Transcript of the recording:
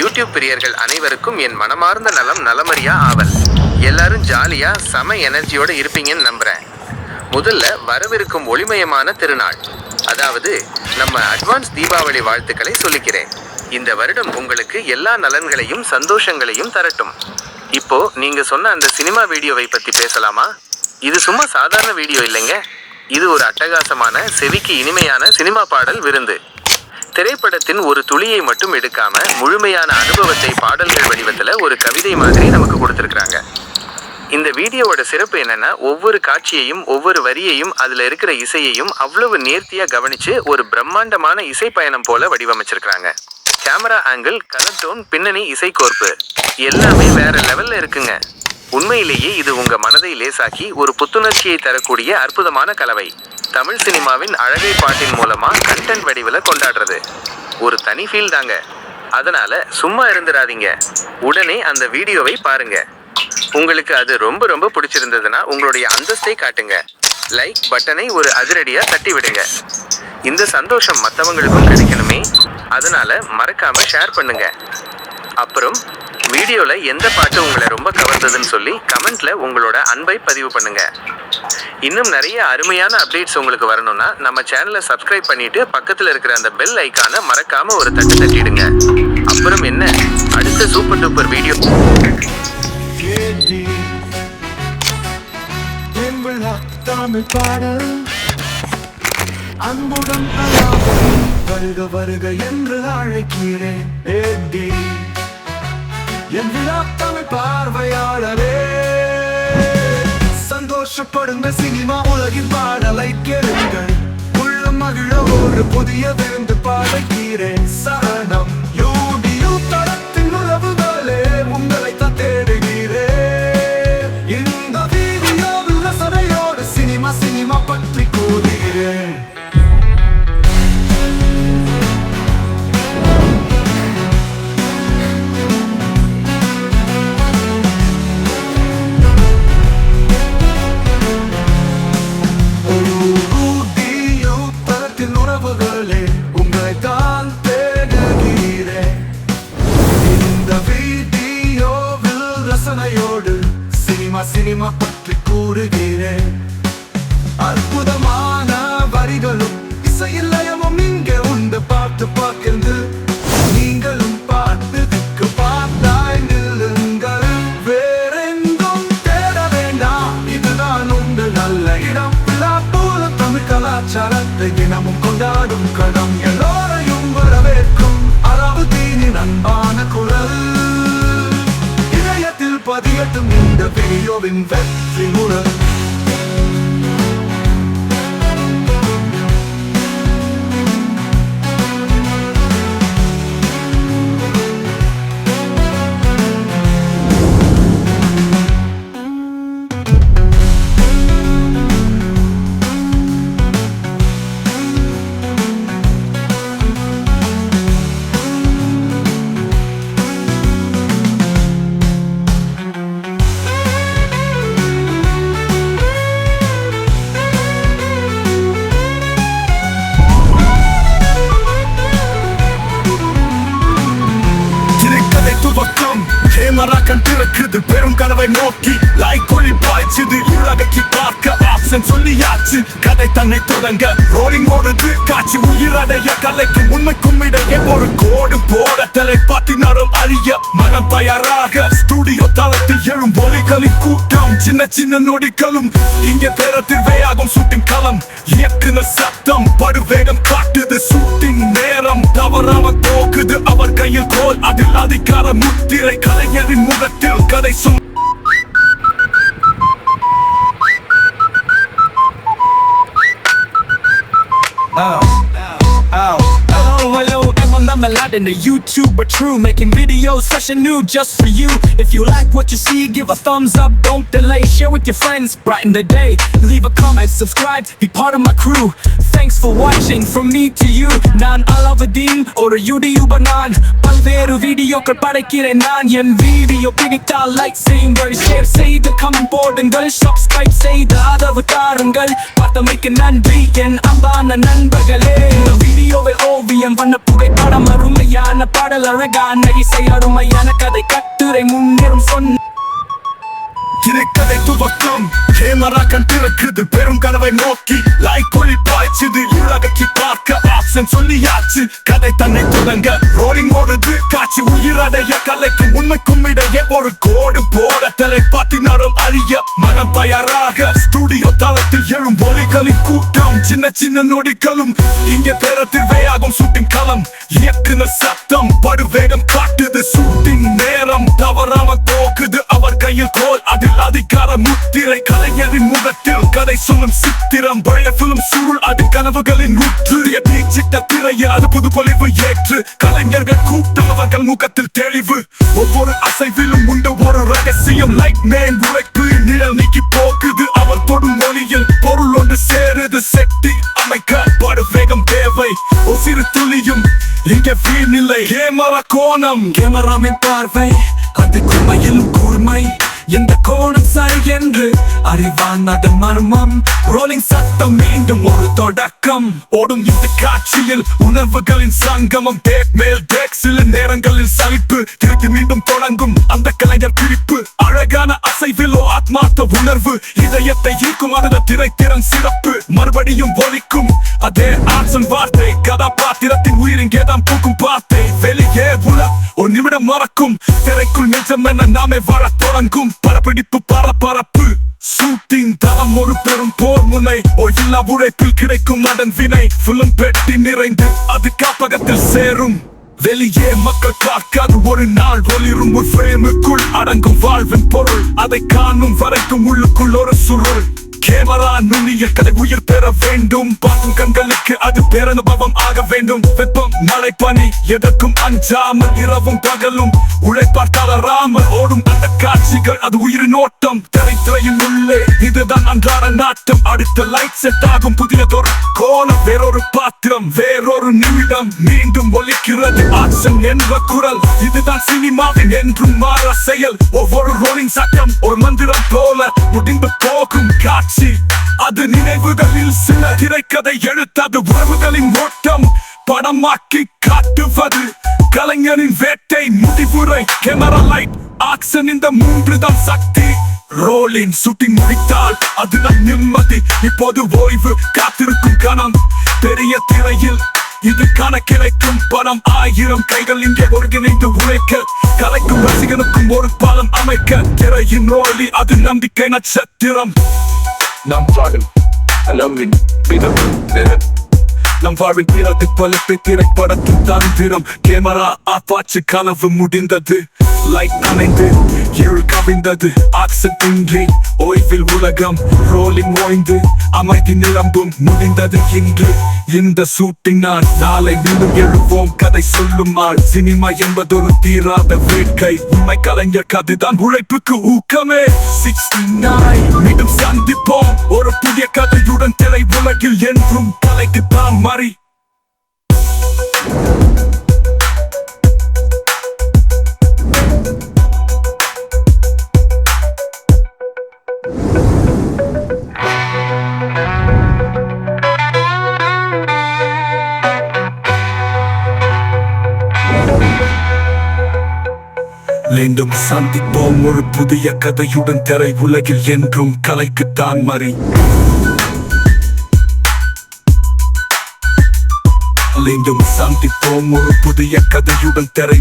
YouTube பிரியர்கள் அனைவருக்கும் என் மனமார்ந்த நலம் நலமறியா ஆவல். எல்லாரும் ஜாலியா செம எனர்ஜியோட இருப்பீங்கன்னு நம்புறேன். முதல்ல வரவிருக்கும் ஒளிமயமான திருநாள். அதாவது நம்ம அட்வான்ஸ் தீபாவளி வாழ்த்துக்களை சொல்லிக்கிறேன். இந்த வருடம் உங்களுக்கு எல்லா நலன்களையும் சந்தோஷங்களையும் தரட்டும். இப்போ நீங்க சொன்ன அந்த சினிமா வீடியோவை பத்தி பேசலாமா? இது சும்மா சாதாரண வீடியோ இல்லைங்க. இது ஒரு அட்டகாசமான செவிக்கு இனிமையான சினிமா பாடல் விருந்து. திரைப்படத்தின் ஒரு துளியை மட்டும் எடுக்காம முழுமையான அனுபவத்தை பாடல்கள் வடிவத்தில் ஒரு கவிதை மாதிரி நமக்கு கொடுத்துருக்குறாங்க. இந்த வீடியோவோட சிறப்பு என்னன்னா ஒவ்வொரு காட்சியையும் ஒவ்வொரு வரியையும் அதுல இருக்கிற இசையையும் அவ்வளவு நேர்த்தியா கவனிச்சு ஒரு பிரம்மாண்டமான இசை பயணம் போல வடிவமைச்சிருக்கிறாங்க. கேமரா ஆங்கிள் கலர் டோன் பின்னணி இசைக்கோர்ப்பு எல்லாமே வேற லெவல்ல இருக்குங்க. உண்மையிலேயே இது உங்க மனதை லேசாக்கி ஒரு புத்துணர்ச்சியை தரக்கூடிய அற்புதமான கலவை. தமிழ் சினிமாவின் அழகை பாட்டின் மூலமா கண்டென்ட் வடிவில் கொண்டாடுறது. ஒரு தனி ஃபீல் தாங்க. அதனால சும்மா இருந்துடாதீங்க. உடனே அந்த வீடியோவை பாருங்க. உங்களுக்கு அது ரொம்ப ரொம்ப பிடிச்சிருந்ததுன்னா உங்களுடைய அந்தஸ்தை காட்டுங்க. லைக் பட்டனை ஒரு அதிரடியாக தட்டி விடுங்க இந்த சந்தோஷம் மற்றவங்களுக்கும் கிடைக்கணுமே. அதனால மறக்காம ஷேர் பண்ணுங்க. அப்புறம் வீடியோவில் எந்த பாட்டு உங்களை ரொம்ப கவர்ந்ததுன்னு சொல்லி கமெண்ட்ல உங்களோட அன்பை பதிவு பண்ணுங்க. இன்னும் நிறைய அருமையான அப்டேட்ஸ் உங்களுக்கு வரணும்னா நம்ம சேனலை சப்ஸ்கிரைப் பண்ணிட்டு பக்கத்துல இருக்கிற அந்த பெல் ஐக்கானை மறக்காம ஒரு தட்டு தட்டிடுங்க. அப்புறம் என்ன? அடுத்த சூப்பர் டூப்பர் வீடியோ தமிழ் பாடல் அன்புடன் வருக வருக என்று அழைக்கிறேன் ஏடி என் விழா தமிழ் பார்வையாளரே. சந்தோஷப்படுங்க சினிமா உலகின் பாடலை கேளுங்கள். உள்ள மகிழ ஒரு புதிய விருந்து பாடைக்கிறேன் சரணம். தினமும் கொண்டாடும் களம் எல்லோரையும் வரவேற்கும் அலாவுதீனின் அன்பான குரல். இணையத்தில் பதியட்டும் இந்த வீடியோவின் வெற்றி முரல். கேமரா கண் திறக்குது பெரும் கனவை நோக்கி லைக் ஒளி பாய்ச்சுது. உலகத்தை பார்க்க ஆப்ஷன் சொல்லியாச்சு. கதை தன்னை தொடங்க ரோலிங் ஓடுது காட்சி. உயிரடைய கலைக்கும் உண்மைக்கும் இடையே ஒரு கோடு போட தலைப்பாட்டினரும் அறிய மனம் தயாராக ஸ்டுடியோ தளத்தில் எழும் ஒலிகளின் கூட்டம். சின்ன சின்ன நொடிகளும் இங்கே பேரத்தில் வேயாகும் ஷூட்டிங் களம். இயக்குனர் சத்தம் படுவேகம் காட்டுது சூட்டிங் நேரம். தவறாம போக்குது அவர் கையில் கோல் அதில் அதிகார முத்திரை கலைஞரின் முகத்தில் கதை சொல் I'm on Malad and the YouTuber true Making videos session new just for you If you like what you see, give a thumbs up, don't delay Share with your friends, brighten the day Leave a comment, subscribe, be part of my crew Thanks for watching, from me to you நான் அலாவுதீன் ஒரு YouTuber நான் பல்வேறு வீடியோக்கள் படைக்கிறேன் நான் என் video பிடித்தால் like செய்யுங்கள் share செய்து comment போடுங்கள் சப்ஸ்கிரைப் செய்து ஆதரவு தாருங்கள் பார்த்தமைக்கு நன்றி என் அன்பான நண்பர்களே இந்த வீடியோவில் ஓவியம் பண்ண புகைப்படம் படம் அருமையான பாடல் அழகான இசை அருமையான கதை கட்டுரை முன்னேறும் சொன்ன திரைக்கதை துவக்கம். கேமரா கண் திறக்குது. பெரும் கனவை நோக்கி. லைக் ஒளி பாய்ச்சுது உலகத்தை பார்க்க ஆசன் சொல்லியாச்சு. கதை தன்னை தொடங்க. ரோலிங் ஓடுது. காட்சி உயிரடைய கலைக்கும் உண்மைக்கும் இடையே ஒரு கோடு போட தலைப்பாட்டினாரும் அறிய மனம் தயாராக. ஸ்டுடியோ தளத்தில் எழும் ஒலிகளின் கூட்டம். சின்ன சின்ன நொடிகளும் இங்கே பேரத்திற்வையாகும் சூட்டிங் களம் இயக்குனர் சத்தம். படுவேகம் காட்டுது. சூட்டிங் நேரம் தவறாம தோக்குது அவர் கையில் கோல் அதில் முத்திரை கலைஞரின் முகத்தில் கதை சொல்லும் சித்திரம் பயப்பிலும் சுருள் அது கனவுகளின் ஊற்று. தீச்சிட்ட திரைய அது புது பொலிவு ஏற்று. கலைஞர்கள் கூட்டவர்கள் முகத்தில் தெளிவு. ஒவ்வொரு அசைவிலும் உண்டு ஒரு ரகசியம். லைட் மேன் உழைப்பு நிழல் நீக்கி போக்குது அவர் தொடும் மொழியில் பொருள் ஒன்று சேருது. செட்டி அமைக்க படு வேகம் தேவை. ஒரு சிறு துளியும் இங்கே வீணில்லை கேமரா கோணம். கேமராமின் பார்வை அது குமையிலும் கூர்மை. எந்த கோணம் சரி என்று அறிவான் அதன் மர்மம். ரோலிங் சத்தம் மீண்டும் ஒரு தொடக்கம். ஓடும் இந்த காட்சியில் உணர்வுகளின் சங்கமம். டேக் மேல் டேக் சில நேரங்களில் சலிப்பு. திருப்பி மீண்டும் தொடங்கும் அந்த கலைஞர் பிரிப்பு. அழகான அசைவிலோ ஆத்மார்த்த உணர்வு. இதயத்தை ஈர்க்கும் அந்த திரைத்திறன் சிறப்பு. மறுபடியும் ஒலிக்கும் அதே ஆக்சன் வார்த்தை கதாபாத்திரத்தின் உயிரிங்கேதான் பூக்கும் பாத்தை. வெளியே உல ஒரு நிமிடம் மறக்கும். திரைக்குள் நிஜம் என நாமே வாழ தொடங்கும். பரப்பிடிப்பு பரபரப்பு. ஷூட்டிங் தரம் ஒரு பெரும் போர் முனை. ஓய்வில்லா உழைப்பில் கிடைக்கும் அதன் வினை. புலம் பெட்டி நிறைந்து அது காப்பகத்தில் சேரும். வெளியே மக்கள் காக்காது ஒரு நாள் ஒளிரும் ஒரு பிரேமுக்குள் அடங்கும் வாழ்வின் பொருள். அதை காணும் வரைக்கும் உள்ளுக்குள் ஒரு சுருள். கேமரா நுண்ணிய கதை உயிர் பெற வேண்டும். பார்க்கும் கண்களுக்கு அது பேரனுபவம் ஆக வேண்டும். வெப்பம் மழை பனி எதற்கும் அஞ்சாமல் இரவும் பகலும். உழைப்பார் தளராமல் ஓடும் அந்த காட்சிகள் அது உயிரின் ஓட்டம். திரைத்துறையின் உள்ளே இதுதான் அன்றாட நாட்டம். அடுத்த லைட் செட் ஆகும் புதியதொரு கோலம் வேறொரு பாத்திரம் வேறொரு நிமிடம். மீண்டும் ஒலிக்கிறது ஆக்ஷன் என்ற குரல். இதுதான் சினிமாவின் என்றும் மாற செயல். ஒவ்வொரு ரோலிங் சட்டம் ஒரு மந்திரம் போல முடிந்து போகும் காட்சி. காட்சி. அது நினைவுகளில் சில திரைக்கதை எழுத்தது. உறவுகளின் ஓட்டம் படமாக்கி காட்டுவது. கலைஞரின் வேட்டை முடிவுரை. கேமரா லைட் ஆக்சன் இந்த மூன்று தான் சக்தி. ரோலின் ஷூட்டிங் முடித்தால் அதுதான் நிம்மதி. இப்போது ஓய்வு காத்திருக்கும் கணம். பெரிய திரையில் இது காண கிடைக்கும் பணம். ஆயிரம் கைகள் இங்கே ஒருங்கிணைந்து உழைக்க. கலைக்கும் ரசிகனுக்கும் ஒரு பாலம் அமைக்க. திரையின் ரோலி அது நம்பிக்கை நட்சத்திரம். நம் வாழ்வில் நம்பின் பிதம் நம் வாழ்வின் பிறகு பலப்பை திரைப்படத்தின் தந்திரம் கேமரா ஆப்பாச்சு கனவு முடிந்தது லைட் நனைந்து இருள் கவிழ்ந்தது ஆக்சத்தின்றி ஓய்வில் உலகம் ரோலிங் ஓய்ந்து அமைதி நிரம்பும் முடிந்தது இன்று. இந்த சூட்டினால் நாளை மீண்டும் எழுவோம் கதை சொல்லும் ஆள் சினிமா என்பது ஒரு தீராத வேட்கை. உண்மை கலைஞர் கதைதான் உழைப்புக்கு ஊக்கமே. சிக்ஸ்டி நைன் மீண்டும் சந்திப்போம். ஒரு புதிய கதையுடன் திரை உலகில் என்றும் தலைக்கு தான் மாறி. மீண்டும் சந்திப்போம் ஒரு புதிய கதையுடன் திரை உலகில் என்றும் கலைக்குத்தான் மறி. மீண்டும் சந்திப்போம் ஒரு புதிய கதையுடன் திரை